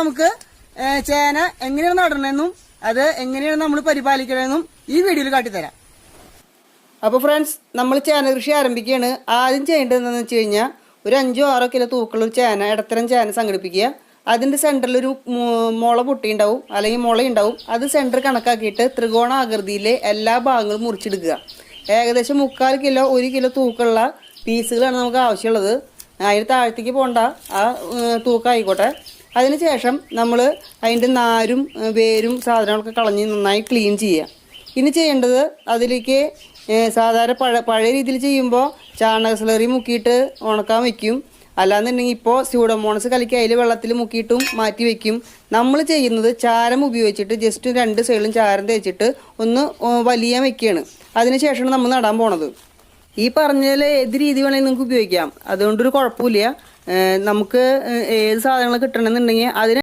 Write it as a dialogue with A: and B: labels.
A: നമുക്ക് ചേന എങ്ങനെയാണ് നടണമെന്നും അത് എങ്ങനെയാണ് നമ്മൾ പരിപാലിക്കണമെന്നും ഈ വീഡിയോയിൽ കാട്ടിത്തരാം. അപ്പോൾ ഫ്രണ്ട്സ് നമ്മൾ ചേന കൃഷി ആരംഭിക്കുകയാണ്. ആദ്യം ചെയ്യേണ്ടത് എന്താണെന്ന് വെച്ച് കഴിഞ്ഞാൽ ഒരു അഞ്ചോ ആറോ കിലോ തൂക്കുള്ള ചേന ഇടത്തരം ചേന സംഘടിപ്പിക്കുക. അതിന്റെ സെന്ററിൽ ഒരു മുള പൊട്ടി ഉണ്ടാവും അല്ലെങ്കിൽ മുള ഉണ്ടാവും അത് സെന്റർ കണക്കാക്കിയിട്ട് ത്രികോണാകൃതിയിലെ എല്ലാ ഭാഗങ്ങളും മുറിച്ചെടുക്കുക ഏകദേശം മുക്കാൽ കിലോ ഒരു കിലോ തൂക്കുള്ള പീസുകളാണ് നമുക്ക് ആവശ്യമുള്ളത്. അതിന് താഴത്തേക്ക് പോകണ്ട ആ ഏർ, തൂക്കം ആയിക്കോട്ടെ. അതിനുശേഷം നമ്മൾ അതിന്റെ നാരും വേരും സാധനങ്ങളൊക്കെ കളഞ്ഞ് നന്നായി ക്ലീൻ ചെയ്യുക ഇനി ചെയ്യേണ്ടത് അതിലേക്ക് സാധാരണ പഴ പഴയ രീതിയിൽ ചെയ്യുമ്പോൾ ചാണക സ്ലറി മുക്കിയിട്ട് ഉണക്കാൻ വയ്ക്കും അല്ലാന്നുണ്ടെങ്കിൽ ഇപ്പോൾ സ്യൂഡോമോണസ് കലക്കി അതിൽ വെള്ളത്തിൽ മുക്കിയിട്ടും മാറ്റി വയ്ക്കും നമ്മൾ ചെയ്യുന്നത് ചാരം ഉപയോഗിച്ചിട്ട് ജസ്റ്റ് രണ്ട് സൈഡിലും ചാരം തേച്ചിട്ട് ഒന്ന് വലിയ വലിയാൻ വെക്കുകയാണ് അതിനുശേഷമാണ് നമ്മൾ നടാൻ പോണത്. ഈ പറഞ്ഞതിൽ ഏത് രീതി വേണമെങ്കിൽ നിങ്ങൾക്ക് ഉപയോഗിക്കാം. അതുകൊണ്ടൊരു കുഴപ്പമില്ല. നമുക്ക് ഏത് സാധനങ്ങൾ കിട്ടണമെന്നുണ്ടെങ്കിൽ അതിന്